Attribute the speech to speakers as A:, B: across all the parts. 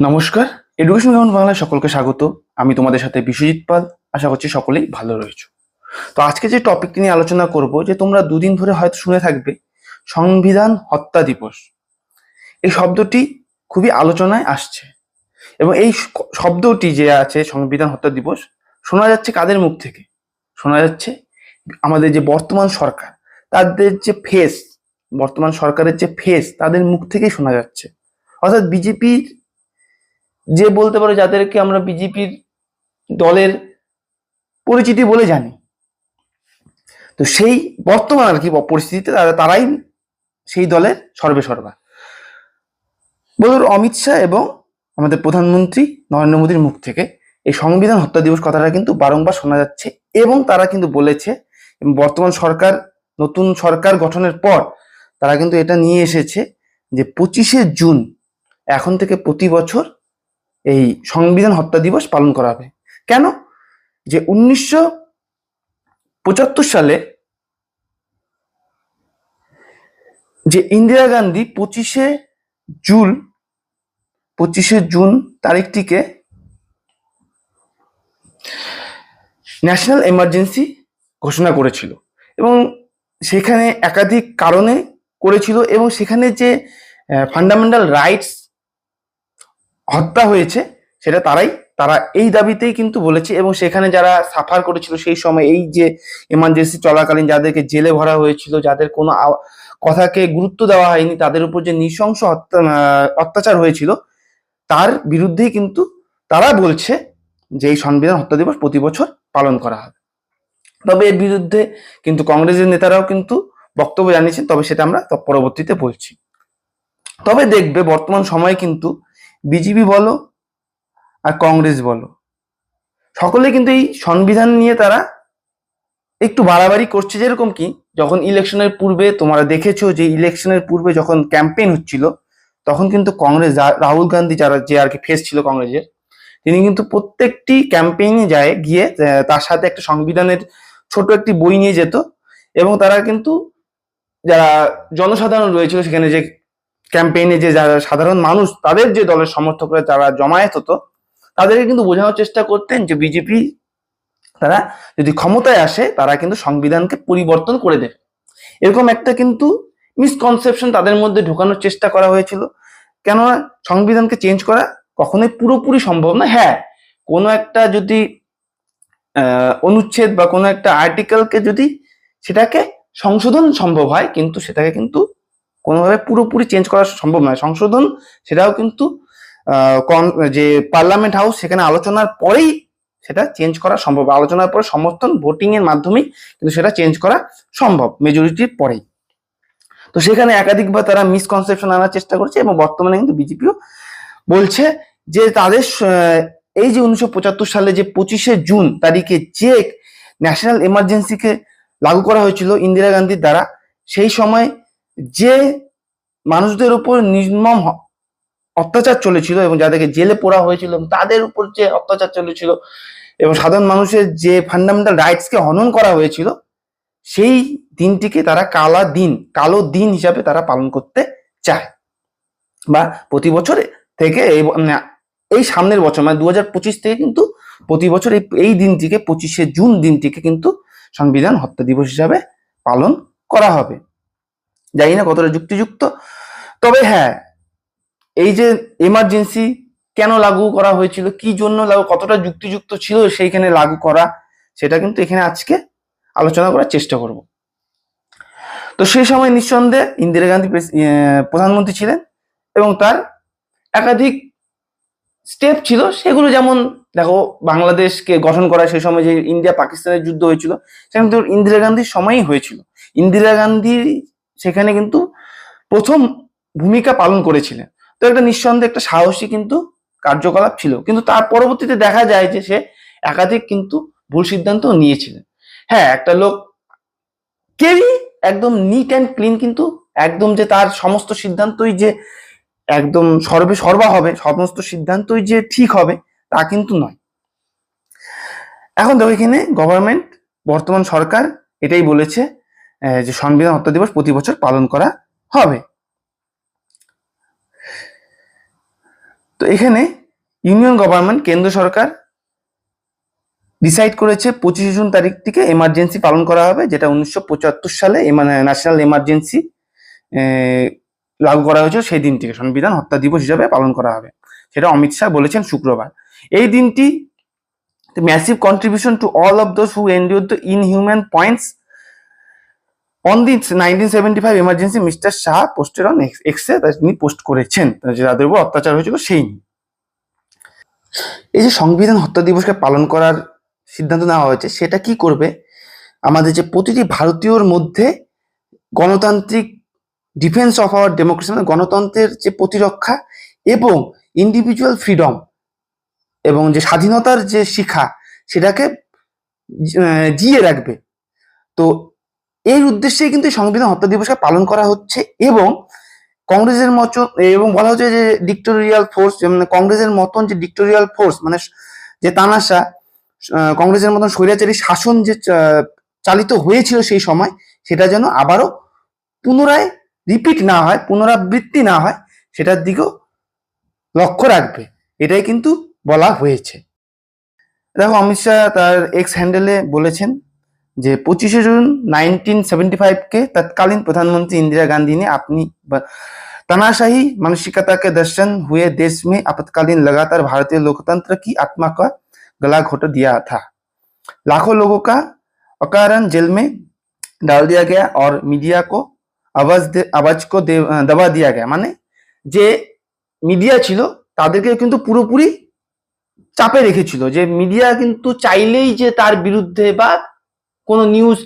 A: নমস্কার। Education ground বাংলায় সকলকে স্বাগত। আমি তোমাদের সাথে বিশ্বজিৎ পাল। আশা করছি সকলেই ভালো রয়েছে। তো আজকে যে টপিকটি নিয়ে আলোচনা করব, যে তোমরা দুদিন ধরে হয়তো শুনে থাকবে, সংবিধান হত্যা দিবস। এই শব্দটি খুবই আলোচনায় আসছে। এবং এই শব্দটি যে আছে, সংবিধান হত্যা দিবস, শোনা যাচ্ছে কাদের মুখ থেকে? শোনা যাচ্ছে আমাদের যে বর্তমান সরকার, তাদের যে ফেস বর্তমান সরকারের যে ফেস তাদের মুখ থেকেই শোনা যাচ্ছে। অর্থাৎ বিজেপির যে বলতে পারো যাদেরকে আমরা বিজেপির দলের পরিচিতি বলে জানি। তো সেই বর্তমান আর কি পরিস্থিতিতে তারাই সেই দলের সর্বে সর্বা বলুন, অমিত শাহ এবং আমাদের প্রধানমন্ত্রী নরেন্দ্র মোদীর মুখ থেকে এই সংবিধান হত্যা দিবস কথাটা কিন্তু বারংবার শোনা যাচ্ছে এবং তারা কিন্তু বলেছে বর্তমান সরকার, নতুন সরকার গঠনের পর তারা কিন্তু এটা নিয়ে এসেছে যে পঁচিশে জুন, এখন থেকে প্রতি বছর এই সংবিধান হত্যা দিবস পালন করা হবে। কেন? যে উনিশশো পঁচাত্তর সালে যে ইন্দিরা গান্ধী পঁচিশে জুন পঁচিশে জুন তারিখটিকে ন্যাশনাল এমার্জেন্সি ঘোষণা করেছিল এবং সেখানে একাধিক কারণে করেছিল এবং সেখানে যে ফান্ডামেন্টাল রাইটস হত্যা হয়েছে, সেটা তারাই, তারা এই দাবিতেই কিন্তু বলেছে এবং সেখানে যারা সাফার করেছিল সেই সময় এই যে এমার্জেন্সি চলাকালীন যাদেরকে জেলে ভরা হয়েছিল, যাদের কোনো কথাকে গুরুত্ব দেওয়া হয়নি, তাদের উপর যে নৃশংস অত্যাচার হয়েছিল, তার বিরুদ্ধেই কিন্তু তারা বলছে যে এই সংবিধান হত্যা দিবস প্রতি বছর পালন করা হবে। তবে এর বিরুদ্ধে কিন্তু কংগ্রেসের নেতারাও কিন্তু বক্তব্য জানিয়েছেন, তবে সেটা আমরা পরবর্তীতে বলছি। তবে দেখবে বর্তমান সময়ে কিন্তু বিজেপি বলো আর কংগ্রেস বলো। সকলে কিন্তু এই সংবিধান নিয়ে তারা একটু বাড়াবাড়ি করছে। যেরকম কি, যখন ইলেকশনের পূর্বে তোমরা দেখেছ যে ইলেকশনের পূর্বে যখন ক্যাম্পেইন হচ্ছিল, তখন কিন্তু কংগ্রেস রাহুল গান্ধী যারা, যে আর কি ফেস ছিল কংগ্রেসের, তিনি কিন্তু প্রত্যেকটি ক্যাম্পেইনে যায়, গিয়ে তার সাথে একটা সংবিধানের ছোট একটি বই নিয়ে যেত। এবং তারা কিন্তু যারা জনসাধারণ রয়েছিল সেখানে যে ক্যাম্পেইনে যে যারা সাধারণ মানুষ, তাদের যে দলের সমর্থকরা যারা জমায়েত হতো, তাদেরকে কিন্তু বোঝানোর চেষ্টা করতেন যে বিজেপি তারা যদি ক্ষমতায় আসে, তারা কিন্তু সংবিধানকে পরিবর্তন করে দেবে এরকম একটা কিন্তু মিসকনসেপশন তাদের মধ্যে ঢোকানোর চেষ্টা করা হয়েছিল। কেননা সংবিধানকে চেঞ্জ করা কখনোই পুরোপুরি সম্ভব না হ্যাঁ কোনো একটা যদি অনুচ্ছেদ বা কোনো একটা আর্টিকেলকে যদি সেটাকে সংশোধন সম্ভব হয়, কিন্তু সেটাকে কিন্তু কোনোভাবে পুরোপুরি চেঞ্জ করা সম্ভব নয়। সংশোধন সেটাও কিন্তু যে পার্লামেন্ট হাউস সেখানে আলোচনার পরেই সেটা চেঞ্জ করা সম্ভব। আলোচনার পরে সমর্থন ভোটিং এর মাধ্যমেই কিন্তু সেটা চেঞ্জ করা সম্ভব মেজরিটির পরেই। তো সেখানে একাধিকবার তারা মিসকনসেপশন আনার চেষ্টা করছে এবং বর্তমানে কিন্তু বিজেপিও বলছে যে তাদের এই যে উনিশশো পঁচাত্তর সালে যে পঁচিশে জুন তারিখে যে ন্যাশনাল এমার্জেন্সিকে লাগু করা হয়েছিল ইন্দিরা গান্ধীর দ্বারা, সেই সময় যে মানুষদের উপর নির্মম অত্যাচার চলেছিল এবং যাদেরকে জেলে পোড়া হয়েছিল তাদের উপর যে অত্যাচার চলেছিল এবং সাধারণ মানুষের যে ফান্ডামেন্টাল রাইটসকে হনন করা হয়েছিল, সেই দিনটিকে তারা কালা দিন, কালো দিন হিসাবে তারা পালন করতে চায়। বা প্রতি বছর থেকে এই মানে সামনের বছর মানে দু পঁচিশ থেকে কিন্তু প্রতি বছর এই এই দিনটিকে পঁচিশে জুন দিনটিকে কিন্তু সংবিধান হত্যা দিবস হিসাবে পালন করা হবে। জানি না কতটা যুক্তিযুক্ত। তবে হ্যাঁ এই যে এমার্জেন্সি কেন লাগু করা হয়েছিল, কি জন্য লাগু, কতটা যুক্তিযুক্ত ছিল সেইখানে লাগু করা, সেটা কিন্তু এখানে আজকে আলোচনা করার চেষ্টা করব। তো সেই সময় নিঃসন্দেহে ইন্দিরা গান্ধী প্রধানমন্ত্রী ছিলেন এবং তার একাধিক স্টেপ ছিল, সেগুলো যেমন দেখো বাংলাদেশকে গঠন করা, সেই সময় যে ইন্ডিয়া পাকিস্তানের যুদ্ধ হয়েছিল কিন্তু ইন্দিরা গান্ধীর সময়ই হয়েছিল। ইন্দিরা গান্ধী সেখানে কিন্তু প্রথম ভূমিকা পালন করেছিলেন। তো একটা নিঃসন্দেহে একটা সাহসী কিন্তু কার্যকলাপ ছিল। কিন্তু তার পরবর্তীতে দেখা যায় যে সে একাধিক কিন্তু ভুল সিদ্ধান্ত নিয়েছিলেন। হ্যাঁ একটা লোক কেউই একদম নিট অ্যান্ড ক্লিন কিন্তু একদম যে তার সমস্ত সিদ্ধান্তই যে একদম সর্বে সর্বা হবে, সমস্ত সিদ্ধান্তই যে ঠিক হবে তা কিন্তু নয়। এখন দেখো এখানে গভর্নমেন্ট বর্তমান সরকার এটাই বলেছে যে সংবিধান হত্যা দিবস প্রতি বছর পালন করা হবে। তো এখানে ইউনিয়ন গভর্নমেন্ট, কেন্দ্র সরকার ডিসাইড করেছে পঁচিশে জুন তারিখটিকে এমার্জেন্সি পালন করা হবে, যেটা উনিশশো পঁচাত্তর সালে ন্যাশনাল এমার্জেন্সি লাগু করা হয়েছিল। সেই দিনটিকে সংবিধান হত্যা দিবস হিসাবে পালন করা হবে। সেটা অমিত শাহ বলেছেন শুক্রবার। এই দিনটি massive contribution to all of those who endured the inhuman points on the nineteen seventy five mister Shah পোস্টের অন এক্সে তিনি পোস্ট করেছেন। যাদের উপর অত্যাচার হয়েছিল সেই এই যে সংবিধান হত্যা দিবসকে পালন করার সিদ্ধান্ত নেওয়া হয়েছে, সেটা কি করবে? আমাদের যে প্রতিটি ভারতীয়র মধ্যে গণতান্ত্রিক ডিফেন্স অফ আওয়ার ডেমোক্রেসি মানে গণতন্ত্রের যে প্রতিরক্ষা এবং ইন্ডিভিজুয়াল ফ্রিডম এবং যে স্বাধীনতার যে শিক্ষা সেটাকে জিয়ে রাখবে। তো এই উদ্দেশ্যে কিন্তু সংবিধান হত্যা দিবসকে পালন করা হচ্ছে এবং কংগ্রেসের মতন, এবং বলা হচ্ছে যে ডিক্টোরিয়াল ফোর্স মানে কংগ্রেসের মতন যে ডিক্টোরিয়াল ফোর্স মানে যে তানাশা কংগ্রেসের মতন স্বৈরাচারী শাসন যে চালিত হয়েছিল সেই সময়, সেটা যেন আবারও পুনরায় রিপিট না হয়, পুনরাবৃত্তি না হয়, সেটার দিকেও লক্ষ্য রাখবে। এটাই কিন্তু বলা হয়েছে। দেখো, অমিত শাহ তার এক্স হ্যান্ডেলে বলেছেন যে পঁচিশে জুন नाइनटीन सेवेंटी फाइव के तत्कालीन प्रधानमंत्री इंदिरा गांधी ने अपनी ब- तनाशाही मानसिकता के दर्शन हुए देश में आपातकालीन लगातार भारतीय लोकतंत्र की आत्मा का गला घोट दिया था लाखों लोगों का अकारण जेल में डाल दिया गया और मीडिया को आवाज दे आवाज को दे- दबा दिया गया মানে যে মিডিয়া ছিল তাদেরকে কিন্তু পুরোপুরি চাপে রেখেছিল যে মিডিয়া কিন্তু চাইলেই যে তার বিরুদ্ধে বা কোনো নিউজ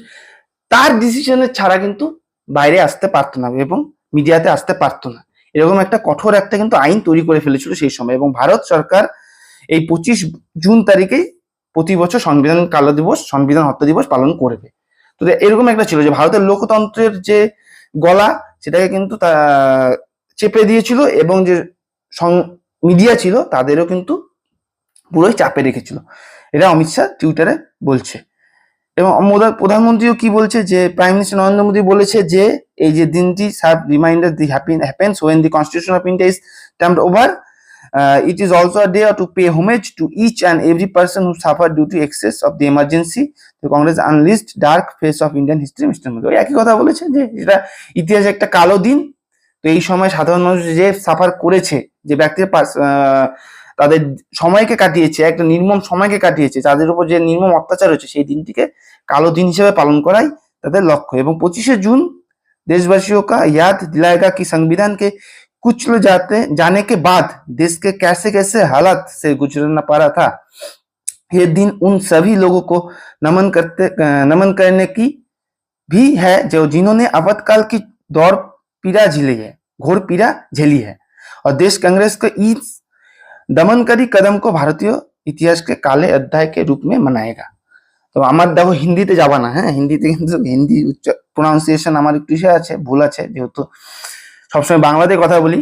A: তার ডিসিশনের ছাড়া কিন্তু বাইরে আসতে পারতো না এবং মিডিয়াতে আসতে পারতো না। এরকম একটা কঠোর একটা কিন্তু আইন তৈরি করে ফেলেছিল সেই সময় এবং ভারত সরকার এই পঁচিশ জুন তারিখেই প্রতি বছর সংবিধান কালো দিবস, সংবিধান হত্যা দিবস পালন করবে। তো এরকম একটা ছিল যে ভারতের লোকতন্ত্রের যে গলা, সেটাকে কিন্তু তা চেপে দিয়েছিল এবং যে মিডিয়া ছিল, তাদেরও কিন্তু পুরোই চাপে রেখেছিল। এটা অমিত শাহ টুইটারে বলছে। এবং প্রধানমন্ত্রীও কি বলছে যে প্রাইম মিনিস্টার নরেন্দ্র মোদী বলেছে যে, এই যে দিনটি serve reminder the happens when the constitution of India is termed over it is also a day to pay homage to each and every person who suffer to excess of the emergency Congress unleashed dark face of Indian history mister Modi ওই একই কথা বলেছে যে, এটা ইতিহাসে একটা কালো দিন। তো এই সময় সাধারণ মানুষ যে সাফার করেছে, যে ব্যক্তির তাদের সময়কে কাটিয়েছে একটা নির্মম সময়কে কাটিয়েছে তাদের উপর যে নির্মম অত্যাচার হয়েছে সেই দিনটিকে কালো দিন হিসেবে পালন করাই তাদের লক্ষ্য এবং পঁচিশে জুন देशवासियों का याद दिलाएगा कि संविधान के कुचल जाते जाने के बाद देश के कैसे कैसे हालात से गुजरना पड़ा था ये दिन उन सभी लोगों को नमन करते नमन करने की भी है जो जिन्होंने आपातकाल की दौर पीड़ा झेली है घोर पीड़ा झेली है और देश कांग्रेस को इस दमनकारी कदम को भारतीय इतिहास के काले अध्याय के रूप में मनाएगा তো আমার দেখো হিন্দিতে যাবা না হ্যাঁ হিন্দিতে কিন্তু হিন্দি উচ্চ প্রোনাউন্সিয়েশন আমার একটু ইসে আছে ভুল আছে যেহেতু সবসময় বাংলাতে কথা বলি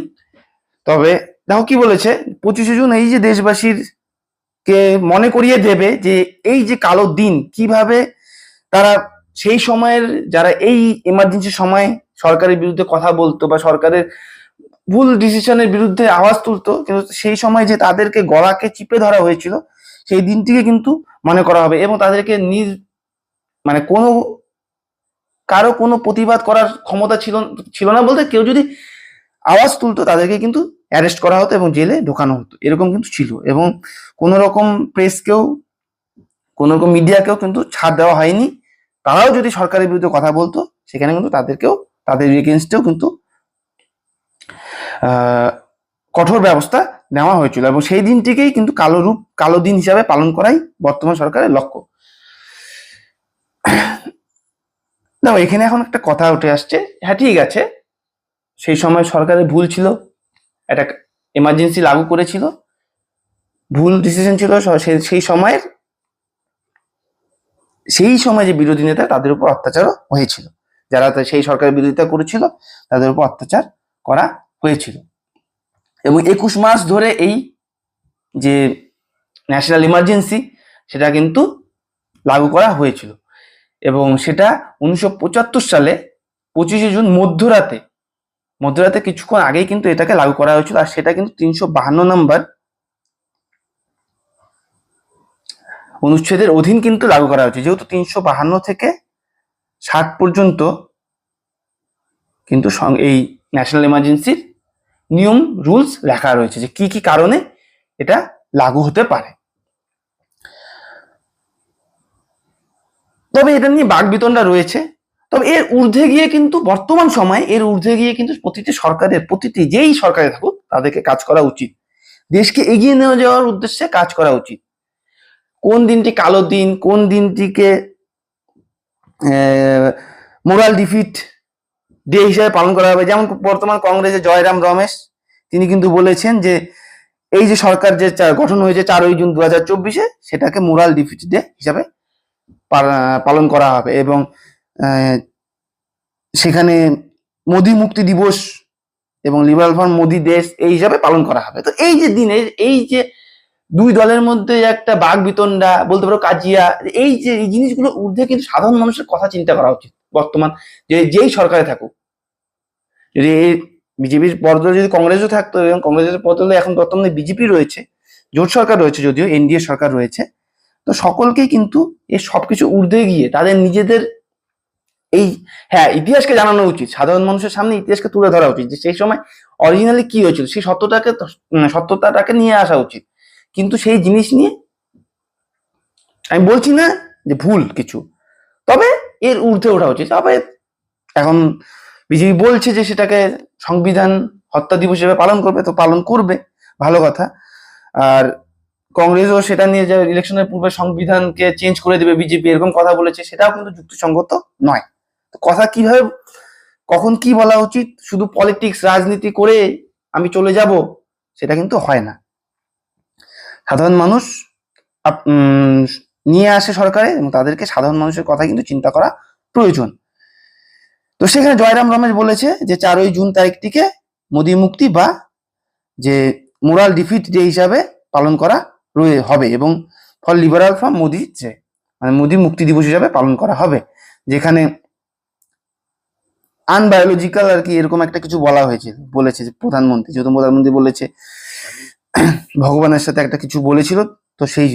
A: তবে দেখো কি বলেছে পঁচিশে জুন এই যে দেশবাসীর কে মনে করিয়ে দেবে যে এই যে কালো দিন কিভাবে তারা সেই সময়ের যারা এই এমার্জেন্সি সময় সরকারের বিরুদ্ধে কথা বলতো বা সরকারের ভুল ডিসিশনের বিরুদ্ধে আওয়াজ তুলতো, কিন্তু সেই সময় যে তাদেরকে গলাকে চিপে ধরা হয়েছিল, সেই দিনটিকে কিন্তু মনে করা হবে এবং তাদেরকে নিজ মানে কোনো, কারও কোনো প্রতিবাদ করার ক্ষমতা ছিল ছিল না বলতে কেউ যদি আওয়াজ তুলতো, তাদেরকে কিন্তু অ্যারেস্ট করা হতো এবং জেলে ঢোকানো হতো। এরকম কিন্তু ছিল এবং কোনো রকম প্রেসকেও কোনো রকম মিডিয়াকেও কিন্তু ছাড় দেওয়া হয়নি। তারাও যদি সরকারের বিরুদ্ধে কথা বলতো, সেখানে কিন্তু তাদেরকেও, তাদের এগেনস্টেও কিন্তু কঠোর ব্যবস্থা নেওয়া হয়েছিল এবং সেই দিনটিকেই কিন্তু কালো রূপ, কালো দিন হিসাবে পালন করাই বর্তমান সরকারের লক্ষ্য। না এখানে এখন একটা কথা উঠে আসছে। হ্যাঁ ঠিক আছে, সেই সময় সরকারের ভুল ছিল, একটা এমার্জেন্সি লাগু করেছিল, ভুল ডিসিশন ছিল সেই সময়ের, সেই সময় যে বিরোধী নেতা, তাদের উপর অত্যাচারও হয়েছিল। যারা সেই সরকারের বিরোধিতা করেছিল, তাদের উপর অত্যাচার করা হয়েছিল। এবং একুশ মাস ধরে এই যে ন্যাশনাল ইমার্জেন্সি সেটা কিন্তু লাগু করা হয়েছিল। এবং সেটা উনিশশো পঁচাত্তর সালে পঁচিশে জুন মধ্যরাতে মধ্যরাতে কিছুক্ষণ আগেই কিন্তু এটাকে লাগু করা হয়েছিল। আর সেটা কিন্তু তিনশো বাহান্ন নম্বর অনুচ্ছেদের অধীন কিন্তু লাগু করা হয়েছে। যেহেতু তিনশো বাহান্ন থেকে ষাট পর্যন্ত কিন্তু এই ন্যাশনাল এমার্জেন্সির নিয়ম রুলস লেখা রয়েছে যে কি কি কারণে এটা লাগু হতে পারে। তবে এটা নিয়ে বাগবিতণ্ডা রয়েছে। তবে এর ঊর্ধ্বে গিয়ে কিন্তু বর্তমান সময়ে এর ঊর্ধ্বে গিয়ে কিন্তু প্রতিটি সরকারের, প্রতিটি যেই সরকারে থাকুক, তাদেরকে কাজ করা উচিত। দেশকে এগিয়ে নিয়ে যাওয়ার উদ্দেশ্যে কাজ করা উচিত। কোন দিনটি কালো দিন, কোন দিনটিকে মোরাল ডিফিট ডে হিসাবে পালন করা হবে। যেমন বর্তমান কংগ্রেসের জয়রাম রমেশ, তিনি কিন্তু বলেছেন যে, এই যে সরকার যে গঠন হয়েছে চারই জুন দু হাজার চব্বিশে, সেটাকে মোরাল ডিফিট ডে হিসাবে পালন করা হবে এবং সেখানে মোদি মুক্তি দিবস এবং লিবারাল ফ্রন্ট মোদি দেশ এই হিসাবে পালন করা হবে। তো এই যে দিনে এই যে দুই দলের মধ্যে একটা বাঘ বিতণ্ডা, বলতে পারো কাজিয়া, এই যে, এই জিনিসগুলো ঊর্ধ্বে কিন্তু সাধারণ মানুষের কথা চিন্তা করা উচিত। বর্তমান, যে যেই সরকারে থাকুক। যদি বিজেপির বদলে যদি কংগ্রেসও থাকতো এবং কংগ্রেসের বদলে এখন বর্তমানে বিজেপি রয়েছে, জোট সরকার রয়েছে যদিও, এনডিএ সরকার রয়েছে, তো সকলকেই কিন্তু এই সবকিছু ঊর্ধ্বে গিয়ে তাদের নিজেদের এই হ্যাঁ ইতিহাসকে জানানো উচিত। সাধারণ মানুষের সামনে ইতিহাসকে তুলে ধরা উচিত যে সেই সময় অরিজিনালি কি হয়েছিল, সেই সত্যটাকে সত্যতাটাকে নিয়ে আসা উচিত। কিন্তু সেই জিনিস নিয়ে, আমি বলছি না যে ভুল কিছু। তবে এর ঊর্ধ্বে ওঠা উচিত। তবে এখন বিজেপি বলছে যে সেটাকে সংবিধান হত্যা দিবস হিসেবে পালন করবে, তো পালন করবে, ভালো কথা। আর কংগ্রেসও সেটা নিয়ে যে ইলেকশনের পূর্বে সংবিধানকে চেঞ্জ করে দেবে বিজেপি, এরকম কথা বলেছে, সেটাও কিন্তু যুক্তিসঙ্গত নয়। কথা কীভাবে, কখন কি বলা উচিত, শুধু পলিটিক্স, রাজনীতি করে আমি চলে যাব, সেটা কিন্তু হয় না। সাধারণ মানুষ নিয়ে আসে সরকারে এবং তাদেরকে সাধারণ মানুষের কথা কিন্তু চিন্তা করা প্রয়োজন। তো সেখানে জয়রাম রমেশ বলেছে যে, চারই জুন তারিখটিকে মোদী মুক্তি বা যে মোরাল ডিফিট ডে হিসাবে পালন করা রয়ে হবে এবং ফর লিবারাল ফ্রম মোদি যে মানে মোদি মুক্তি দিবস হিসাবে পালন করা হবে। যেখানে আনবায়োলজিক্যাল আর কি এরকম একটা কিছু বলা হয়েছে, বলেছে প্রধানমন্ত্রী যেহেতু প্রধানমন্ত্রী বলেছে, ভগবানের সাথে একটা কিছু বলেছিল। তো সেই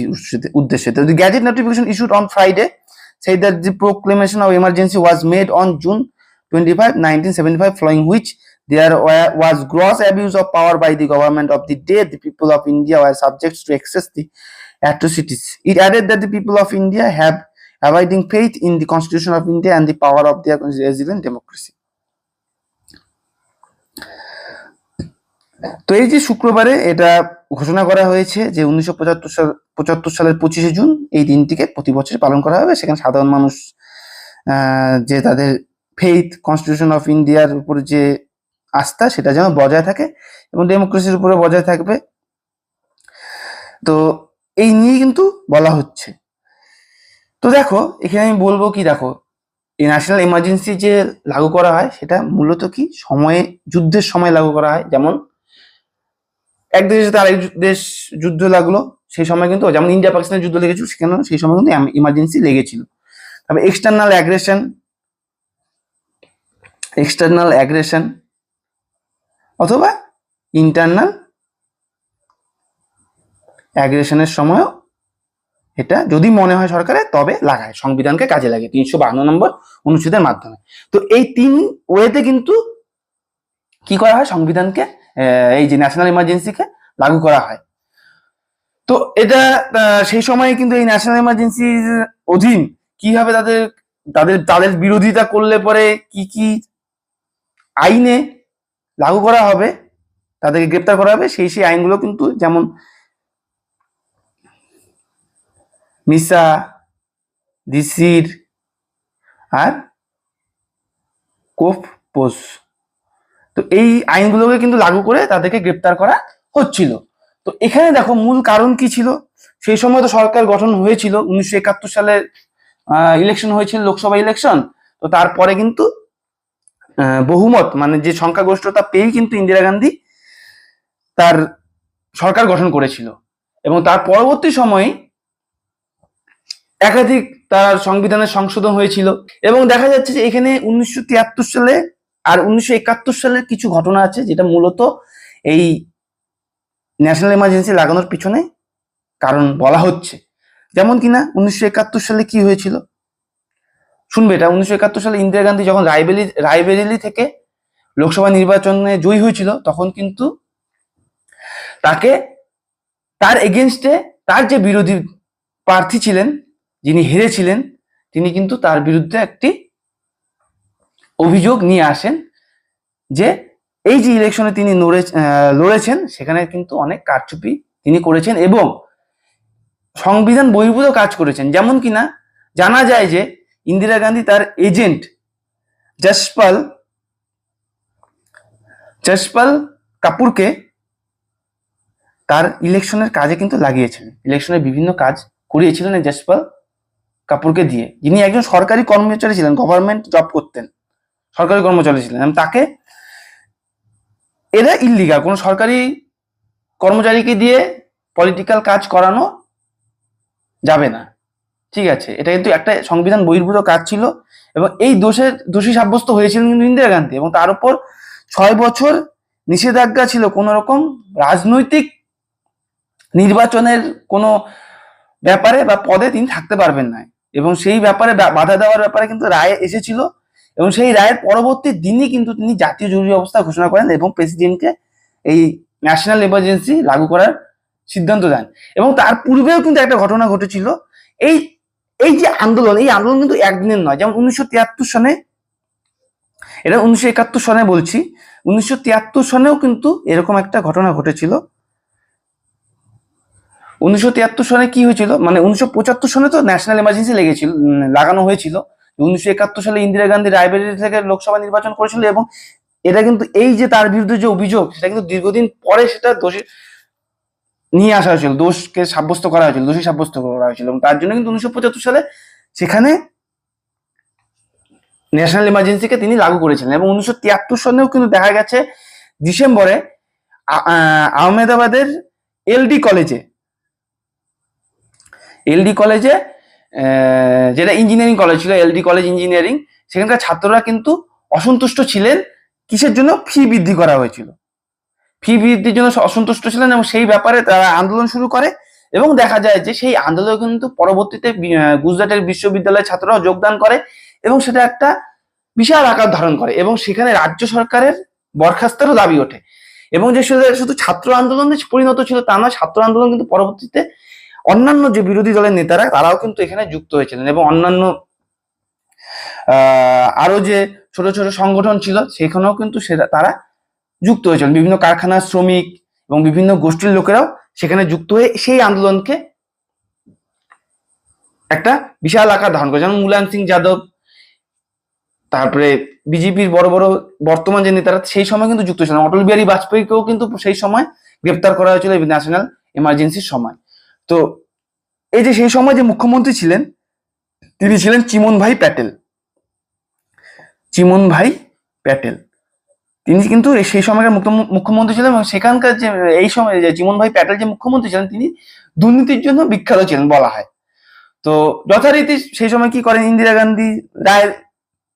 A: উদ্দেশ্যে- the gadget notification issued on Friday said that the proclamation of emergency was made on June 25, 1975, following which there were, was gross abuse of power by the government of the day the people of India were subject to access the atrocities. It added that the people of India have abiding faith in the Constitution of India and the power of their resilient democracy. তো এই যে শুক্রবারে এটা ঘোষণা করা হয়েছে যে উনিশশো পঁচাত্তর সাল, পঁচাত্তর সালের পঁচিশে জুন এই দিনটিকে প্রতি বছর পালন করা হবে। সেখানে সাধারণ মানুষ যে তাদের ফেইথ কনস্টিটিউশন অফ ইন্ডিয়ার উপর যে আস্থা, সেটা যেন বজায় থাকে এবং ডেমোক্রেসির উপরে বজায় থাকবে। তো এই নিয়ে কিন্তু বলা হচ্ছে। তো দেখো, এখানে আমি বলব কি, দেখো, এই ন্যাশনাল এমার্জেন্সি যে লাগু করা হয়, সেটা মূলত কি? সময়ে, যুদ্ধের সময় লাগু করা হয়। যেমন এক দেশের সাথে আরেক দেশ যুদ্ধ লাগল, সেই সময় কিন্তু যেমন ইন্ডিয়া পাকিস্তানের যুদ্ধ লেগেছিল সেখানে সেই সময় কিন্তু ইমার্জেন্সি লেগেছিল। তবে এক্সটার্নাল অ্যাগ্রেশন এক্সটার্নাল অ্যাগ্রেশন অথবা ইন্টারনাল অ্যাগ্রেশনের সময়ও এটা যদি মনে হয় সরকারের তবে লাগায়, সংবিধানকে কাজে লাগে তিনশো বাহান্ন নম্বর অনুচ্ছেদের মাধ্যমে। তো এই তিন ওয়েতে কিন্তু কি করা হয়? সংবিধানকে এই যে ন্যাশনাল ইমার্জেন্সিকে লাগু করা হয়। তো এটা সেই সময় কিন্তু এই ন্যাশনাল ইমার্জেন্সির অধীন কীভাবে তাদের তাদের তাদের বিরোধিতা করলে পরে কি কি আইনে লাগু করা হবে, তাদেরকে গ্রেপ্তার করা হবে, সেই সেই আইনগুলো কিন্তু যেমন মিসা, দিসির আর কোফ পোস তো এই আইনগুলোকে কিন্তু লাগু করে তাদেরকে গ্রেপ্তার করা হচ্ছিল। তো এখানে দেখো মূল কারণ কি ছিল? সেই সময় তো সরকার গঠন হয়েছিল, উনিশশো একাত্তর সালে ইলেকশন হয়েছিল, লোকসভা ইলেকশন তো তারপরে কিন্তু বহুমত মানে যে সংখ্যাগরিষ্ঠতা পেয়েই কিন্তু ইন্দিরা গান্ধী তার সরকার গঠন করেছিল। এবং তার পরবর্তী সময়ে একাধিক তার সংবিধানের সংশোধন হয়েছিল। এবং দেখা যাচ্ছে যে এখানে উনিশশো তিয়াত্তর সালে আর উনিশশো একাত্তর সালের কিছু ঘটনা আছে যেটা মূলত এই ন্যাশনাল এমার্জেন্সি লাগানোর পিছনে কারণ বলা হচ্ছে। যেমন কিনা উনিশশো একাত্তর সালে কি হয়েছিল? শুনবে এটা, উনিশশো একাত্তর সালে ইন্দিরা গান্ধী যখন রায়বেলি, রায়বেরেলি থেকে লোকসভা নির্বাচনে জয়ী হয়েছিল, তখন কিন্তু তাকে তার এগেনস্টে তার যে বিরোধী প্রার্থী ছিলেন, যিনি হেরেছিলেন, তিনি কিন্তু তার বিরুদ্ধে একটি অভিযোগ নিয়ে আসেন যে এই যে ইলেকশনে তিনি আহ, লড়েছেন সেখানে কিন্তু অনেক কারচুপি তিনি করেছেন এবং সংবিধান বহির্ভূত কাজ করেছেন। যেমন কিনা জানা যায় যে ইন্দিরা গান্ধী তার এজেন্ট যশপাল যশপাল কাপুরকে তার ইলেকশনের কাজে কিন্তু লাগিয়েছিলেন ইলেকশনের বিভিন্ন কাজ করিয়েছিলেন যশপাল কাপুরকে দিয়ে। যিনি একজন সরকারি কর্মচারী ছিলেন গভর্নমেন্ট জব করতেন। সরকারি কর্মচারী ছিলেন। তাকে, এরা ইল্লিগাল কোনো সরকারি কর্মচারীকে দিয়ে পলিটিক্যাল কাজ করানো যাবে না। ঠিক আছে, এটা কিন্তু একটা সংবিধান বহির্ভূত কাজ ছিল এবং এই দোষের দোষী সাব্যস্ত হয়েছিলেন কিন্তু ইন্দিরা গান্ধী এবং তার উপর ছয় বছর নিষেধাজ্ঞা ছিল কোন রকম রাজনৈতিক নির্বাচনের কোনো ব্যাপারে বা পদে তিনি থাকতে পারবেন না এবং সেই ব্যাপারে বাধা দেওয়ার ব্যাপারে কিন্তু রায় এসেছিল এবং সেই রায়ের পরবর্তী দিনই কিন্তু তিনি জাতীয় জরুরি অবস্থা ঘোষণা করেন এবং প্রেসিডেন্টকে এই ন্যাশনাল এমার্জেন্সি লাগু করার সিদ্ধান্ত দেন। এবং তার পূর্বেও কিন্তু একটা ঘটনা ঘটেছিল। এই এই যে আন্দোলন, এই আন্দোলন কিন্তু একদিনের নয়। যেমন উনিশশো তিয়াত্তর সনে, এটা উনিশশো একাত্তর সনে বলছি, উনিশশো তিয়াত্তর সনেও কিন্তু এরকম একটা ঘটনা ঘটেছিল। উনিশশো তিয়াত্তর সনে কি হয়েছিল? মানে উনিশশো পঁচাত্তর সনে তো ন্যাশনাল এমার্জেন্সি লেগেছিল লাগানো হয়েছিল। উনিশশো একাত্তর সালে ইন্দিরা গান্ধী রায়বেরিলি থেকে লোকসভা নির্বাচন করেছিল এবং এটা কিন্তু এই যে তার বিরুদ্ধে যে অভিযোগ সেটা কিন্তু দীর্ঘদিন পরে সেটা দোষী নিয়ে আসা হয়েছিল দোষকে সাব্যস্ত করা হয়েছিল দোষী সাব্যস্ত করা হয়েছিল এবং তার জন্য কিন্তু উনিশশো পঁচাত্তর সালে সেখানে ন্যাশনাল এমার্জেন্সিকে তিনি লাগু করেছিলেন এবং উনিশশো তিয়াত্তর সনেও কিন্তু দেখা গেছে ডিসেম্বরে আহ, আহমেদাবাদের এলডি কলেজে এলডি কলেজে যেটা ইঞ্জিনিয়ারিং কলেজ ছিল এলডি কলেজ ইঞ্জিনিয়ারিং সেখানকার ছাত্ররা কিন্তু অসন্তুষ্ট ছিলেন কিসের জন্য? ফি বৃদ্ধি করা হয়েছিল। ফি বৃদ্ধির জন্য অসন্তুষ্ট ছিলেন এবং সেই ব্যাপারে তারা আন্দোলন শুরু করে এবং দেখা যায় যে সেই আন্দোলন কিন্তু পরবর্তীতে গুজরাটের বিশ্ববিদ্যালয়ের ছাত্ররাও যোগদান করে এবং সেটা একটা বিশাল আকার ধারণ করে এবং সেখানে রাজ্য সরকারের বরখাস্তেরও দাবি ওঠে। এবং যে শুধু শুধু ছাত্র আন্দোলনে পরিণত ছিল তা না ছাত্র আন্দোলন কিন্তু পরবর্তীতে অন্যান্য যে বিরোধী দলের নেতারা, তারাও কিন্তু এখানে যুক্ত হয়েছিলেন এবং অন্যান্য আরও যে ছোট ছোট সংগঠন ছিল, সেখানেও কিন্তু সেটা, তারা যুক্ত হয়েছিলেন। বিভিন্ন কারখানার শ্রমিক এবং বিভিন্ন গোষ্ঠীর লোকেরাও সেখানে যুক্ত হয়ে সেই আন্দোলনকে একটা বিশাল আকার ধারণ করে। যেমন মুলায়ম সিং যাদব, তারপরে বিজেপির বড় বড় বর্তমান যে নেতারা, সেই সময় কিন্তু যুক্ত ছিলেন অটল বিহারী বাজপেয়ীকেও কিন্তু সেই সময় গ্রেপ্তার করা হয়েছিল ন্যাশনাল এমার্জেন্সির সময়। তো এই যে সেই সময় যে মুখ্যমন্ত্রী ছিলেন, তিনি ছিলেন চিমন ভাই প্যাটেল। চিমন ভাই প্যাটেল। তিনি কিন্তু সেই সময়কার মুখ্যমন্ত্রী ছিলেন এবং সেখানকার যে, এই সময় যে চিমন ভাই প্যাটেল যে মুখ্যমন্ত্রী ছিলেন, তিনি দুর্নীতির জন্য বিখ্যাত ছিলেন বলা হয়। তো যথারীতি সেই সময় কি করেন? ইন্দিরা গান্ধী রায়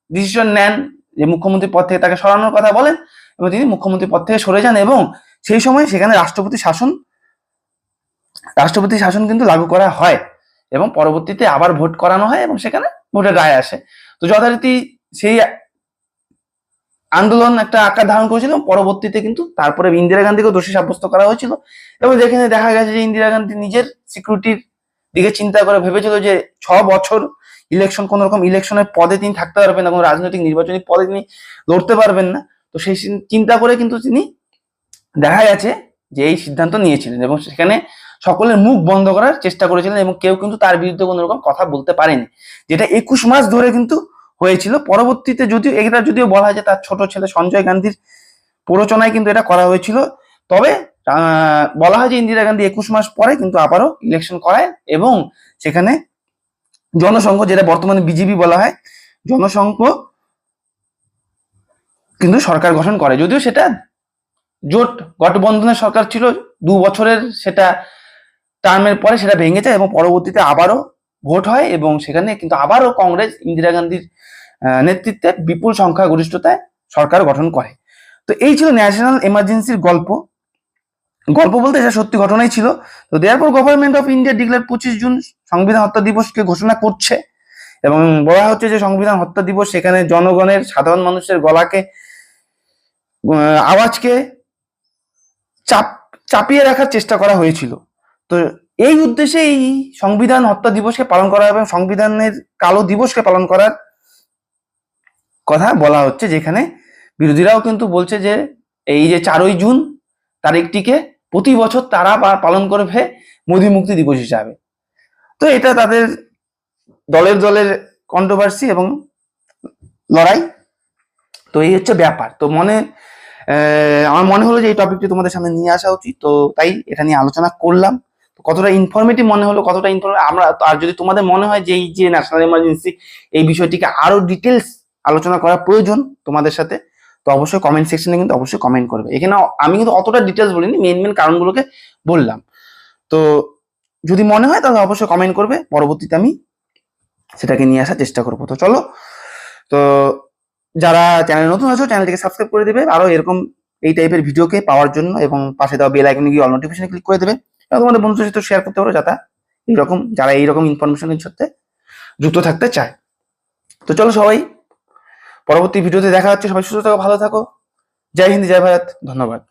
A: ডিসিশন নেন যে মুখ্যমন্ত্রী পদ থেকে তাকে সরানোর কথা বলেন এবং তিনি মুখ্যমন্ত্রী পদ থেকে সরে যান এবং সেই সময় সেখানে রাষ্ট্রপতি শাসন রাষ্ট্রপতি শাসন কিন্তু লাগু করা হয় এবং পরবর্তীতে আবার ভোট করানো হয় এবং সেখানে ভোটের রায় আসে। তো যথারীতি সেই আন্দোলন একটা আকার ধারণ করেছিল পরবর্তীতে কিন্তু তারপরে ইন্দিরা গান্ধীকেও দোষী সাব্যস্ত করা হয়েছিল। এবং যেখানে দেখা গেছে যে ইন্দিরা গান্ধী নিজের সিকিউরিটির দিকে চিন্তা করে ভেবেছিল যে ছ বছর ইলেকশন কোন রকম ইলেকশনের পদে তিনি থাকতে পারবেন না, কোনো রাজনৈতিক নির্বাচনী পদে তিনি লড়তে পারবেন না। তো সেই চিন্তা করে কিন্তু তিনি দেখা গেছে যে এই সিদ্ধান্ত নিয়েছিলেন এবং সেখানে সকলের মুখ বন্ধ করার চেষ্টা করেছিলেন এবং কেউ কিন্তু তার বিরুদ্ধে কোনো রকম কথা বলতে পারেনি। যেটা একুশ মাস ধরে কিন্তু হয়েছিল। পরবর্তীতে যদিও, এটা যদিও বলা হয় তার ছোট ছেলে সঞ্জয় গান্ধীর প্ররোচনায় কিন্তু এটা করা হয়েছিল। তবে বলা হয় যে ইন্দিরা গান্ধী একুশ মাস পরে কিন্তু আবারও ইলেকশন করায় এবং সেখানে জনসংঘ, যেটা বর্তমানে বিজেপি বলা হয়, জনসংঘ কিন্তু সরকার গঠন করে। যদিও সেটা জোট গঠবন্ধনের সরকার ছিল, দু বছরের সেটা টার্মের পরে সেটা ভেঙে যায় এবং পরবর্তীতে আবারও ভোট হয় এবং সেখানে কিন্তু আবারও কংগ্রেস, ইন্দিরা গান্ধীর নেতৃত্বে বিপুল সংখ্যা গরিষ্ঠতায় সরকার গঠন করে। তো এই ছিল ন্যাশনাল এমার্জেন্সির গল্প। গল্প বলতে এটা সত্যি ঘটনাই ছিল। তো দেয়ার পর গভর্নমেন্ট অফ ইন্ডিয়া ডিক্লেয়ার পঁচিশ জুন সংবিধান হত্যা দিবসকে ঘোষণা করছে এবং বলা হচ্ছে যে সংবিধান হত্যা দিবস সেখানে জনগণের, সাধারণ মানুষের গলাকে আওয়াজকে চাপ, চাপিয়ে রাখার চেষ্টা করা হয়েছিল। তো এই উদ্দেশ্যে এই সংবিধান হত্যা দিবসকে পালন করা এবং সংবিধানের কালো দিবসকে পালন করার কথা বলা হচ্ছে, যেখানে বিরোধীরাও কিন্তু বলছে যে এই যে চারই জুন তারিখটিকে প্রতি বছর তারা পালন করবে মোদী মুক্তি দিবস হিসাবে। তো এটা তাদের দলের দলের কন্ট্রোভার্সি এবং লড়াই। তো এই হচ্ছে ব্যাপার। তো মনে আমার মনে হলো যে এই টপিকটি তোমাদের সামনে নিয়ে আসা উচিত। তো তাই এটা নিয়ে আলোচনা করলাম। কতটা ইনফরমেটিভ মনে হলো, কতটা ইনফরমেটিভ আমরা আর যদি তোমাদের মনে হয় যে এই যে ন্যাশনাল এমার্জেন্সি এই বিষয়টিকে আরও ডিটেলস আলোচনা করা প্রয়োজন তোমাদের সাথে, তো অবশ্যই কমেন্ট সেকশনে কিন্তু অবশ্যই কমেন্ট করবে। এখানে আমি কিন্তু অতটা ডিটেলস বলিনি মেন মেন কারণগুলোকে বললাম। তো যদি মনে হয় তাহলে অবশ্যই কমেন্ট করবে, পরবর্তীতে আমি সেটাকে নিয়ে আসার চেষ্টা করব। তো চলো, তো যারা চ্যানেল নতুন আছো চ্যানেলটিকে সাবস্ক্রাইব করে দেবে, আরও এরকম এই টাইপের ভিডিওকে পাওয়ার জন্য এবং পাশে দেওয়া বেল আইকনে গিয়ে অল নোটিফিকেশনে ক্লিক করে দেবে। এবং তোমাদের বন্ধুদের সাথে শেয়ার করতে পারো যাতে এইরকম, যারা এইরকম ইনফরমেশনের সাথে যুক্ত থাকতে চায়। তো চলো সবাই, পরবর্তী ভিডিওতে দেখা হচ্ছে। সবাই সুস্থ থাকো, ভালো থাকো। জয় হিন্দ, জয় ভারত। ধন্যবাদ।